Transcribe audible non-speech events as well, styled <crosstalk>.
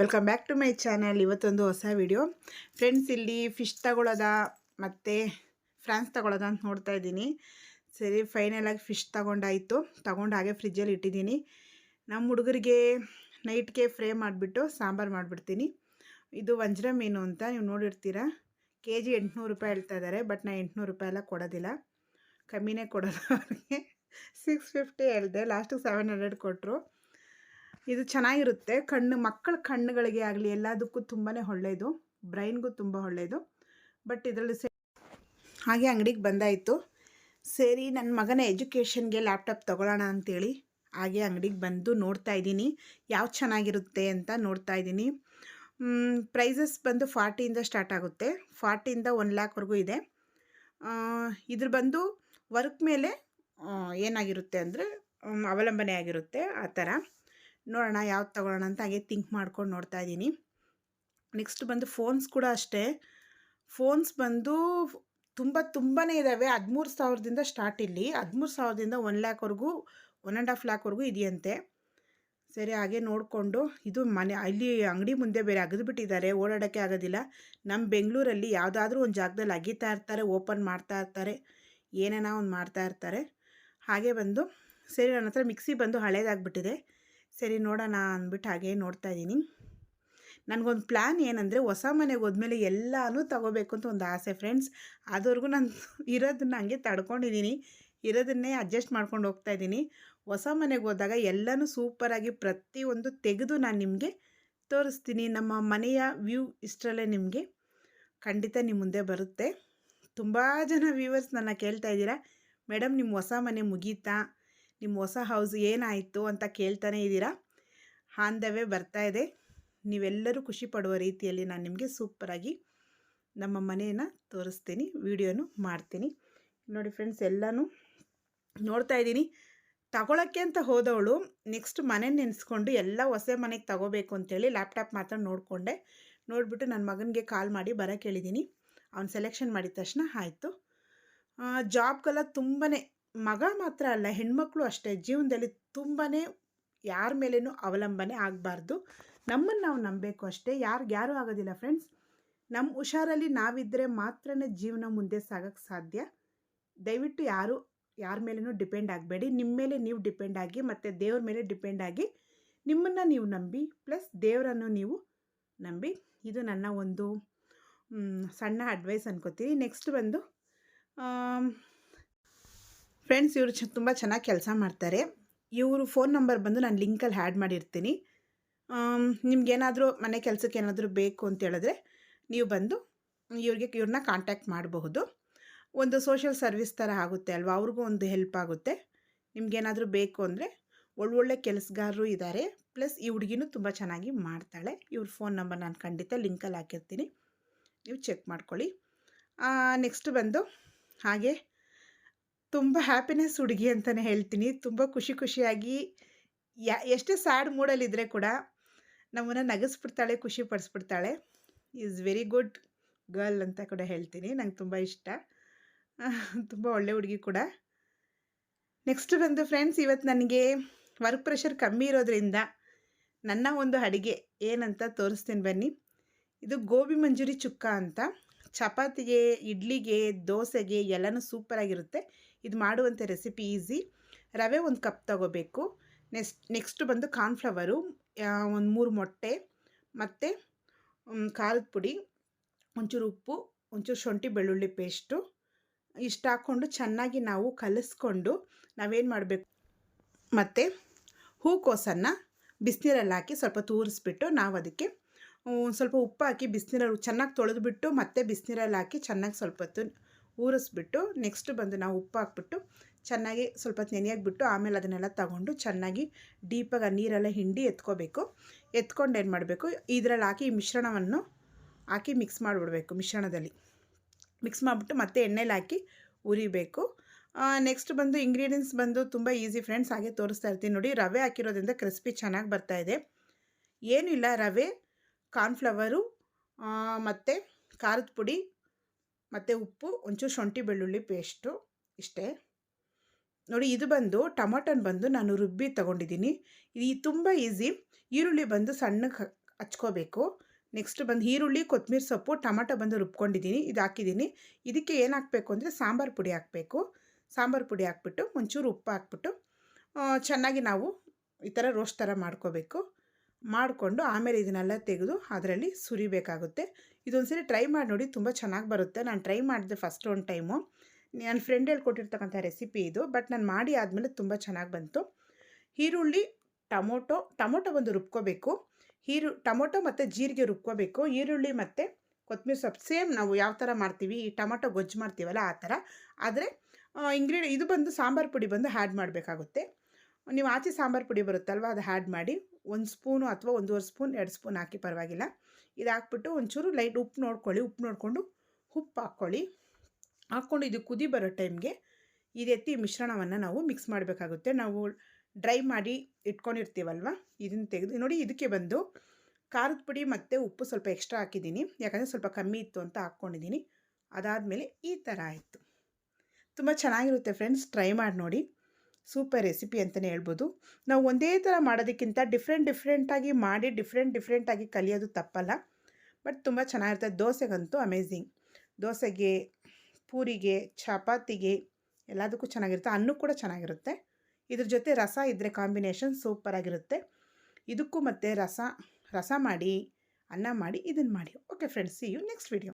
Welcome back to my channel ಇವತ್ತೊಂದು ಹೊಸ video friends ಇಲ್ಲಿ ಫಿಶ್ ತಗೊಳ್ಳೋದ ಮತ್ತು ಫ್ರಾನ್ಸ್ ತಗೊಳ್ಳೋದ ಅಂತ ನೋಡ್ತಾ ಇದ್ದೀನಿ. ಸರಿ ಫೈನಲಾಗಿ ಫಿಶ್ ತಗೊಂಡಾಯಿತು. ತಗೊಂಡು ಹಾಗೆ ಫ್ರಿಜ್ಜಲ್ಲಿ ಇಟ್ಟಿದ್ದೀನಿ. ನಮ್ಮ ಹುಡುಗರಿಗೆ ನೈಟ್ಗೆ ಫ್ರೈ ಮಾಡಿಬಿಟ್ಟು ಸಾಂಬಾರು ಮಾಡಿಬಿಡ್ತೀನಿ. ಇದು ವಂಜ್ರ ಮೀನು ಅಂತ ನೀವು ನೋಡಿರ್ತೀರ. ಕೆ ಜಿ ಎಂಟುನೂರು ರೂಪಾಯಿ ಹೇಳ್ತಾ ಇದ್ದಾರೆ ಬಟ್ ನಾನು ಎಂಟುನೂರು ರೂಪಾಯಿ ಎಲ್ಲ ಕೊಡೋದಿಲ್ಲ. ಕಮ್ಮಿನೇ ಕೊಡೋದು ಅವ್ರಿಗೆ. ಸಿಕ್ಸ್ ಫಿಫ್ಟಿ ಹೇಳಿದೆ. ಲಾಸ್ಟಿಗೆ ಸೆವೆನ್ ಹಂಡ್ರೆಡ್ ಕೊಟ್ಟರು ಇದು ಚೆನ್ನಾಗಿರುತ್ತೆ. ಕಣ್ಣು, ಮಕ್ಕಳ ಕಣ್ಣುಗಳಿಗೆ ಆಗಲಿ ಎಲ್ಲದಕ್ಕೂ ತುಂಬಾ ಒಳ್ಳೆಯದು ಬ್ರೈನ್ಗೂ ತುಂಬ ಒಳ್ಳೆಯದು ಬಟ್ ಇದರಲ್ಲಿ ಸೇ ಹಾಗೆ ಅಂಗಡಿಗೆ ಬಂದಾಯಿತು. ಸರಿ ನನ್ನ ಮಗನ ಎಜುಕೇಷನ್ಗೆ ಲ್ಯಾಪ್ಟಾಪ್ ತೊಗೊಳ್ಳೋಣ ಅಂತೇಳಿ ಹಾಗೆ ಅಂಗಡಿಗೆ ಬಂದು ನೋಡ್ತಾ ಇದ್ದೀನಿ. ಯಾವ್ದು ಚೆನ್ನಾಗಿರುತ್ತೆ ಅಂತ ನೋಡ್ತಾ ಇದ್ದೀನಿ. ಪ್ರೈಸಸ್ ಬಂದು ಫಾರ್ಟಿಯಿಂದ ಸ್ಟಾರ್ಟ್ ಆಗುತ್ತೆ. ಫಾರ್ಟಿಯಿಂದ ಒನ್ ಲ್ಯಾಕ್ವರೆಗೂ ಇದೆ. ಇದ್ರ ಬಂದು ವರ್ಕ್ ಮೇಲೆ ಏನಾಗಿರುತ್ತೆ ಅಂದರೆ ಅವಲಂಬನೆ ಆಗಿರುತ್ತೆ ಆ ಥರ. ನೋಡೋಣ ಯಾವ್ದು ತೊಗೊಳ್ಳೋಣ ಅಂತ ಹಾಗೆ ಥಿಂಕ್ ಮಾಡ್ಕೊಂಡು ನೋಡ್ತಾ ಇದ್ದೀನಿ. ನೆಕ್ಸ್ಟ್ ಬಂದು ಫೋನ್ಸ್ ಕೂಡ ಅಷ್ಟೇ. ಫೋನ್ಸ್ ಬಂದು ತುಂಬ ತುಂಬಾ ಇದ್ದಾವೆ ಹದಿಮೂರು ಸಾವಿರದಿಂದ ಸ್ಟಾರ್ಟ್ ಇಲ್ಲಿ. ಹದಿಮೂರು ಸಾವಿರದಿಂದ ಒನ್ ಲ್ಯಾಕ್ವರೆಗೂ ಒನ್ ಆ್ಯಂಡ್ ಹಾಫ್ ಲ್ಯಾಕ್ವರೆಗೂ ಇದೆಯಂತೆ. ಸರಿ, ಹಾಗೆ ನೋಡಿಕೊಂಡು ಇದು ಮನೆ ಅಲ್ಲಿ ಅಂಗಡಿ ಮುಂದೆ ಬೇರೆ ಅಗದ್ಬಿಟ್ಟಿದ್ದಾರೆ ಓಡಾಡೋಕ್ಕೆ ಆಗೋದಿಲ್ಲ. ನಮ್ಮ ಬೆಂಗಳೂರಲ್ಲಿ ಯಾವುದಾದ್ರೂ ಒಂದು ಜಾಗದಲ್ಲಿ ಅಗಿತಾ ಇರ್ತಾರೆ ಓಪನ್ ಮಾಡ್ತಾ ಇರ್ತಾರೆ, ಏನೇನೋ ಒಂದು ಮಾಡ್ತಾ ಇರ್ತಾರೆ. ಹಾಗೆ ಬಂದು, ಸರಿ ನನ್ನ ಹತ್ರ ಮಿಕ್ಸಿ ಬಂದು ಹಳೇದಾಗ್ಬಿಟ್ಟಿದೆ. ಸರಿ ನೋಡೋಣ ಅಂದ್ಬಿಟ್ಟು ಹಾಗೆ ನೋಡ್ತಾ ಇದ್ದೀನಿ. ನನಗೊಂದು ಪ್ಲ್ಯಾನ್ ಏನಂದರೆ ಹೊಸ ಮನೆಗೆ ಹೋದ್ಮೇಲೆ ಎಲ್ಲನೂ ತಗೋಬೇಕು ಅಂತ ಒಂದು ಆಸೆ ಫ್ರೆಂಡ್ಸ್ ಅದುವರೆಗೂ ನಾನು ಇರೋದನ್ನ ಹಂಗೆ ತಡ್ಕೊಂಡಿದ್ದೀನಿ. ಇರೋದನ್ನೇ ಅಡ್ಜಸ್ಟ್ ಮಾಡ್ಕೊಂಡು ಹೋಗ್ತಾ ಇದ್ದೀನಿ. ಹೊಸ ಮನೆಗೆ ಹೋದಾಗ ಎಲ್ಲನೂ ಸೂಪರಾಗಿ ಪ್ರತಿಯೊಂದು ತೆಗೆದು ನಾನು ನಿಮಗೆ ತೋರಿಸ್ತೀನಿ. ನಮ್ಮ ಮನೆಯ ವ್ಯೂ ಇಷ್ಟರಲ್ಲೇ ನಿಮಗೆ ಖಂಡಿತ ನಿಮ್ಮ ಮುಂದೆ ಬರುತ್ತೆ. ತುಂಬ ಜನ ವ್ಯೂವರ್ಸ್ ನನ್ನ ಕೇಳ್ತಾ ಇದ್ದೀರಾ. ಮೇಡಮ್ ನಿಮ್ಮ ಹೊಸ ಮನೆ ಮುಗೀತಾ? ನಿಮ್ಮ ಹೊಸ ಹೌಸ್ ಏನಾಯಿತು ಅಂತ ಕೇಳ್ತಾನೆ ಇದ್ದೀರಾ? ಹಾಂದವೇ ಬರ್ತಾ ಇದೆ. ನೀವೆಲ್ಲರೂ ಖುಷಿ ಪಡುವ ರೀತಿಯಲ್ಲಿ ನಾನು ನಿಮಗೆ ಸೂಪರಾಗಿ ನಮ್ಮ ಮನೆಯನ್ನು ತೋರಿಸ್ತೀನಿ ವೀಡಿಯೋನು ಮಾಡ್ತೀನಿ. ನೋಡಿ ಫ್ರೆಂಡ್ಸ್ ಎಲ್ಲನೂ ನೋಡ್ತಾ ಇದ್ದೀನಿ. ತಗೊಳಕ್ಕೆ ಅಂತ ಹೋದವಳು ನೆಕ್ಸ್ಟ್ ಮನೆ ನೆನೆಸ್ಕೊಂಡು ಎಲ್ಲ ಹೊಸ ಮನೆಗೆ ತಗೋಬೇಕು ಅಂತೇಳಿ ಲ್ಯಾಪ್ಟಾಪ್ ಮಾತ್ರ ನೋಡಿಕೊಂಡೆ. ನೋಡಿಬಿಟ್ಟು ನನ್ನ ಮಗನಿಗೆ ಕಾಲ್ ಮಾಡಿ ಬರೋಕ್ಕೆ ಹೇಳಿದ್ದೀನಿ. ಅವ್ನು ಸೆಲೆಕ್ಷನ್ ಮಾಡಿದ ತಕ್ಷಣ ಆಯಿತು. ಜಾಬ್ಗೆಲ್ಲ ತುಂಬಾ ಮಗ ಮಾತ್ರ ಅಲ್ಲ, ಹೆಣ್ಮಕ್ಳು ಅಷ್ಟೇ. ಜೀವನದಲ್ಲಿ ತುಂಬಾ ಯಾರ ಮೇಲೇನೂ ಅವಲಂಬನೆ ಆಗಬಾರ್ದು. ನಮ್ಮನ್ನು ನಾವು ನಂಬಬೇಕು ಅಷ್ಟೇ. ಯಾರಿಗೆ, ಯಾರೂ ಆಗೋದಿಲ್ಲ ಫ್ರೆಂಡ್ಸ್ ನಮ್ಮ ಹುಷಾರಲ್ಲಿ ನಾವಿದ್ದರೆ ಮಾತ್ರ ಜೀವನ ಮುಂದೆ ಸಾಗೋಕ್ಕೆ ಸಾಧ್ಯ. ದಯವಿಟ್ಟು ಯಾರು, ಯಾರ ಮೇಲೇನೂ ಡಿಪೆಂಡ್ ಆಗಬೇಡಿ. ನಿಮ್ಮ ಮೇಲೆ ನೀವು ಡಿಪೆಂಡ್ ಆಗಿ ಮತ್ತು ದೇವ್ರ ಮೇಲೆ ಡಿಪೆಂಡ್ ಆಗಿ ನಿಮ್ಮನ್ನು ನೀವು ನಂಬಿ, ಪ್ಲಸ್ ದೇವರನ್ನು ನೀವು ನಂಬಿ. ಇದು ನನ್ನ ಒಂದು ಸಣ್ಣ ಅಡ್ವೈಸ್ ಅನ್ಕೋತೀನಿ. ನೆಕ್ಸ್ಟ್ ಬಂದು ಫ್ರೆಂಡ್ಸ್ ಇವರು ಚ ತುಂಬ ಚೆನ್ನಾಗಿ ಕೆಲಸ ಮಾಡ್ತಾರೆ. ಇವರು ಫೋನ್ ನಂಬರ್ ಬಂದು ನಾನು ಲಿಂಕಲ್ಲಿ ಹ್ಯಾಡ್ ಮಾಡಿರ್ತೀನಿ. ನಿಮ್ಗೇನಾದರೂ ಮನೆ ಕೆಲಸಕ್ಕೆ ಏನಾದರೂ ಬೇಕು ಅಂತ ಹೇಳಿದ್ರೆ ನೀವು ಬಂದು ಇವ್ರಿಗೆ, ಇವ್ರನ್ನ ಕಾಂಟ್ಯಾಕ್ಟ್ ಮಾಡಬಹುದು. ಒಂದು ಸೋಷಿಯಲ್ ಸರ್ವಿಸ್ ಥರ ಆಗುತ್ತೆ ಅಲ್ವಾ? ಅವ್ರಿಗೂ ಒಂದು ಹೆಲ್ಪ್ ಆಗುತ್ತೆ. ನಿಮಗೇನಾದರೂ ಬೇಕು ಅಂದರೆ ಒಳ್ಳೊಳ್ಳೆ ಕೆಲಸಗಾರರು ಇದ್ದಾರೆ ಪ್ಲಸ್ ಈ ಹುಡುಗಿನೂ ತುಂಬ ಚೆನ್ನಾಗಿ ಮಾಡ್ತಾಳೆ. ಇವ್ರ ಫೋನ್ ನಂಬರ್ ನಾನು ಖಂಡಿತ ಲಿಂಕಲ್ಲಿ ಹಾಕಿರ್ತೀನಿ. ನೀವು ಚೆಕ್ ಮಾಡ್ಕೊಳ್ಳಿ. ನೆಕ್ಸ್ಟ್ ಬಂದು ಹಾಗೆ ತುಂಬ ಹ್ಯಾಪಿನೆಸ್ ಹುಡುಗಿ ಅಂತಲೇ ಹೇಳ್ತೀನಿ. ತುಂಬ ಖುಷಿ ಖುಷಿಯಾಗಿ ಯಾ, ಎಷ್ಟೇ ಸ್ಯಾಡ್ ಮೂಡಲ್ಲಿದ್ದರೆ ಕೂಡ ನಮ್ಮನ್ನು ನಗಿಸ್ಬಿಡ್ತಾಳೆ, ಖುಷಿ ಪಡಿಸ್ಬಿಡ್ತಾಳೆ. ಈಸ್ ವೆರಿ ಗುಡ್ ಗರ್ಲ್ ಅಂತ ಕೂಡ ಹೇಳ್ತೀನಿ. ನಂಗೆ ತುಂಬ ಇಷ್ಟ. <laughs> ತುಂಬ ಒಳ್ಳೆ ಹುಡುಗಿ ಕೂಡ. ನೆಕ್ಸ್ಟ್ ಬಂದು ಫ್ರೆಂಡ್ಸ್ ಇವತ್ತು ನನಗೆ ವರ್ಕ್ ಪ್ರೆಷರ್ ಕಮ್ಮಿ ಇರೋದ್ರಿಂದ ನನ್ನ ಒಂದು ಅಡುಗೆ ಏನಂತ ತೋರಿಸ್ತೀನಿ ಬನ್ನಿ. ಇದು ಗೋಬಿ ಮಂಜೂರಿ ಚುಕ್ಕ ಅಂತ. ಚಪಾತಿಗೆ, ಇಡ್ಲಿಗೆ, ದೋಸೆಗೆ ಎಲ್ಲನೂ ಸೂಪರಾಗಿರುತ್ತೆ ಇದು ಮಾಡುವಂಥ ರೆಸಿಪಿ ಈಸಿ ರವೆ ಒಂದು ಕಪ್ ತಗೋಬೇಕು. ನೆಕ್ಸ್ಟ್ ನೆಕ್ಸ್ಟ್ ಬಂದು ಕಾರ್ನ್ಫ್ಲವರು ಒಂದು ಮೂರು ಮೊಟ್ಟೆ, ಮತ್ತು ಖಾರದ ಪುಡಿ, ಒಂಚೂರು ಉಪ್ಪು, ಒಂಚೂರು ಶುಂಠಿ ಬೆಳ್ಳುಳ್ಳಿ ಪೇಸ್ಟು ಇಷ್ಟು ಹಾಕ್ಕೊಂಡು ಚೆನ್ನಾಗಿ ನಾವು ಕಲಿಸ್ಕೊಂಡು ನಾವೇನು ಮಾಡಬೇಕು? ಮತ್ತು ಹೂಕೋಸನ್ನು ಬಿಸಿನೀರಲ್ಲಿ ಹಾಕಿ ಸ್ವಲ್ಪ ತೂರಿಸ್ಬಿಟ್ಟು ನಾವು ಅದಕ್ಕೆ ಸ್ವಲ್ಪ ಉಪ್ಪು ಹಾಕಿ ಬಿಸಿನೀರಲ್ಲಿ ಚೆನ್ನಾಗಿ ತೊಳೆದುಬಿಟ್ಟು ಮತ್ತೆ ಬಿಸಿನೀರಲ್ಲಿ ಹಾಕಿ ಚೆನ್ನಾಗಿ ಸ್ವಲ್ಪ ಹೊತ್ತು ಊರಿಸ್ಬಿಟ್ಟು ನೆಕ್ಸ್ಟ್ ಬಂದು ನಾವು ಉಪ್ಪು ಹಾಕ್ಬಿಟ್ಟು ಚೆನ್ನಾಗಿ ಸ್ವಲ್ಪ ನೆನೆಯಾಗ್ಬಿಟ್ಟು ಆಮೇಲೆ ಅದನ್ನೆಲ್ಲ ತಗೊಂಡು ಚೆನ್ನಾಗಿ ಡೀಪಾಗಿ ಆ ನೀರೆಲ್ಲ ಹಿಂಡಿ ಎತ್ಕೋಬೇಕು. ಎತ್ಕೊಂಡು ಏನು ಮಾಡಬೇಕು? ಇದರಲ್ಲಿ ಹಾಕಿ ಈ ಮಿಶ್ರಣವನ್ನು ಹಾಕಿ ಮಿಕ್ಸ್ ಮಾಡಿಬಿಡ್ಬೇಕು ಮಿಶ್ರಣದಲ್ಲಿ. ಮಿಕ್ಸ್ ಮಾಡಿಬಿಟ್ಟು ಮತ್ತೆ ಎಣ್ಣೆಲಿ ಹಾಕಿ ಉರಿಬೇಕು ನೆಕ್ಸ್ಟ್ ಬಂದು ಇಂಗ್ರೀಡಿಯೆಂಟ್ಸ್ ಬಂದು ತುಂಬ ಈಸಿ ಫ್ರೆಂಡ್ಸ್ ಹಾಗೆ ತೋರಿಸ್ತಾ ಇರ್ತೀನಿ ನೋಡಿ. ರವೆ ಹಾಕಿರೋದ್ರಿಂದ ಕ್ರಿಸ್ಪಿ ಚೆನ್ನಾಗಿ ಬರ್ತಾ ಇದೆ. ಏನೂ ಇಲ್ಲ, ರವೆ ಕಾರ್ನ್ಫ್ಲವರು ಮತ್ತು ಖಾರದ ಪುಡಿ ಮತ್ತು ಉಪ್ಪು, ಒಂಚೂರು ಶುಂಠಿ, ಬೆಳ್ಳುಳ್ಳಿ ಪೇಸ್ಟು ಇಷ್ಟೇ. ನೋಡಿ, ಇದು ಬಂದು ಟೊಮಟೊನ ಬಂದು ನಾನು ರುಬ್ಬಿ ತಗೊಂಡಿದ್ದೀನಿ. ಇದು ತುಂಬ ಈಸಿ ಈರುಳ್ಳಿ ಬಂದು ಸಣ್ಣಗೆ ಹಚ್ಕೋಬೇಕು. ನೆಕ್ಸ್ಟ್ ಬಂದು ಈರುಳ್ಳಿ ಕೊತ್ತಂಬರಿ ಸೊಪ್ಪು, ಟೊಮಟೊ ಬಂದು ರುಬ್ಕೊಂಡಿದ್ದೀನಿ. ಇದು ಹಾಕಿದ್ದೀನಿ. ಇದಕ್ಕೆ ಏನು ಹಾಕಬೇಕು ಅಂದರೆ ಸಾಂಬಾರು ಪುಡಿ ಹಾಕಬೇಕು. ಸಾಂಬಾರು ಪುಡಿ ಹಾಕ್ಬಿಟ್ಟು, ಒಂಚೂರು ಉಪ್ಪು ಹಾಕ್ಬಿಟ್ಟು ಚೆನ್ನಾಗಿ ನಾವು ಈ ಥರ ರೋಸ್ಟ್ ಥರ ಮಾಡ್ಕೋಬೇಕು. ಮಾಡಿಕೊಂಡು ಆಮೇಲೆ ಇದನ್ನೆಲ್ಲ ತೆಗೆದು ಅದರಲ್ಲಿ ಸುರಿಬೇಕಾಗುತ್ತೆ. ಇದೊಂದ್ಸರಿ ಟ್ರೈ ಮಾಡಿ ನೋಡಿ, ತುಂಬ ಚೆನ್ನಾಗಿ ಬರುತ್ತೆ. ನಾನು ಟ್ರೈ ಮಾಡಿದೆ ಫಸ್ಟ್ ಒಂದು ಟೈಮು ನನ್ನ ಫ್ರೆಂಡ್ ಹೇಳ್ಕೊಟ್ಟಿರ್ತಕ್ಕಂಥ ರೆಸಿಪಿ ಇದು ಬಟ್ ನಾನು ಮಾಡಿ ಆದಮೇಲೆ ತುಂಬ ಚೆನ್ನಾಗಿ ಬಂತು. ಈರುಳ್ಳಿ, ಟೊಮೊಟೊ ಟೊಮೊಟೊ ಒಂದು ರುಬ್ಕೋಬೇಕು. ಈರು, ಟೊಮೊಟೊ ಮತ್ತು ಜೀರಿಗೆ ರುಬ್ಕೋಬೇಕು. ಈರುಳ್ಳಿ ಮತ್ತು ಕೊತ್ತಂಬರಿ ಸೊಪ್ಪು, ಸೇಮ್ ನಾವು ಯಾವ ಥರ ಮಾಡ್ತೀವಿ, ಈ ಟೊಮೊಟೊ ಗೊಜ್ಜು ಮಾಡ್ತೀವಲ್ಲ ಆ ಥರ ಆದರೆ ಇಂಗ್ರೀಡಿಯ ಇದು ಬಂದು ಸಾಂಬಾರು ಪುಡಿ ಬಂದು ಆ್ಯಡ್ ಮಾಡಬೇಕಾಗುತ್ತೆ. ನೀವು ಆಚೆ ಸಾಂಬಾರು ಪುಡಿ ಬರುತ್ತಲ್ವ, ಅದು ಆ್ಯಡ್ ಮಾಡಿ. ಒಂದು ಸ್ಪೂನು ಅಥವಾ ಒಂದೂವರೆ ಸ್ಪೂನ್, ಎರಡು ಸ್ಪೂನ್ ಹಾಕಿ ಪರವಾಗಿಲ್ಲ. ಇದು ಹಾಕ್ಬಿಟ್ಟು ಒಂಚೂರು ಲೈಟ್ ಉಪ್ಪು ನೋಡ್ಕೊಳ್ಳಿ. ಉಪ್ಪು ನೋಡಿಕೊಂಡು ಉಪ್ಪು ಹಾಕ್ಕೊಳ್ಳಿ. ಹಾಕ್ಕೊಂಡು ಇದು ಕುದಿ ಬರೋ ಟೈಮ್ಗೆ ಇದೆತ್ತಿ ಮಿಶ್ರಣವನ್ನು ನಾವು ಮಿಕ್ಸ್ ಮಾಡಬೇಕಾಗುತ್ತೆ. ನಾವು ಡ್ರೈ ಮಾಡಿ ಇಟ್ಕೊಂಡಿರ್ತೀವಲ್ವ? ಇದನ್ನು ತೆಗೆದು ನೋಡಿ ಇದಕ್ಕೆ ಬಂದು ಖಾರದ ಪುಡಿ ಮತ್ತು ಉಪ್ಪು ಸ್ವಲ್ಪ ಎಕ್ಸ್ಟ್ರಾ ಹಾಕಿದ್ದೀನಿ. ಯಾಕಂದರೆ ಸ್ವಲ್ಪ ಕಮ್ಮಿ ಇತ್ತು ಅಂತ ಹಾಕ್ಕೊಂಡಿದ್ದೀನಿ. ಅದಾದಮೇಲೆ ಈ ಥರ ಆಯಿತು. ತುಂಬ ಚೆನ್ನಾಗಿರುತ್ತೆ ಫ್ರೆಂಡ್ಸ್ ಟ್ರೈ ಮಾಡಿ ನೋಡಿ. ಸೂಪರ್ ರೆಸಿಪಿ ಅಂತಲೇ ಹೇಳ್ಬೋದು. ನಾವು ಒಂದೇ ಥರ ಮಾಡೋದಕ್ಕಿಂತ ಡಿಫ್ರೆಂಟ್ ಡಿಫ್ರೆಂಟಾಗಿ ಮಾಡಿ ಡಿಫ್ರೆಂಟ್ ಡಿಫ್ರೆಂಟಾಗಿ ಕಲಿಯೋದು ತಪ್ಪಲ್ಲ. ಬಟ್ ತುಂಬ ಚೆನ್ನಾಗಿರುತ್ತೆ. ದೋಸೆಗಂತೂ ಅಮೇಝಿಂಗ್ ದೋಸೆಗೆ, ಪೂರಿಗೆ, ಚಪಾತಿಗೆ ಎಲ್ಲದಕ್ಕೂ ಚೆನ್ನಾಗಿರುತ್ತೆ. ಅನ್ನೂ ಕೂಡ ಚೆನ್ನಾಗಿರುತ್ತೆ. ಇದ್ರ ಜೊತೆ ರಸ ಇದ್ದರೆ ಕಾಂಬಿನೇಷನ್ ಸೂಪರಾಗಿರುತ್ತೆ ಇದಕ್ಕೂ ಮತ್ತೆ ರಸ ರಸ ಮಾಡಿ, ಅನ್ನ ಮಾಡಿ ಇದನ್ನು ಮಾಡಿ. Okay friends see you next video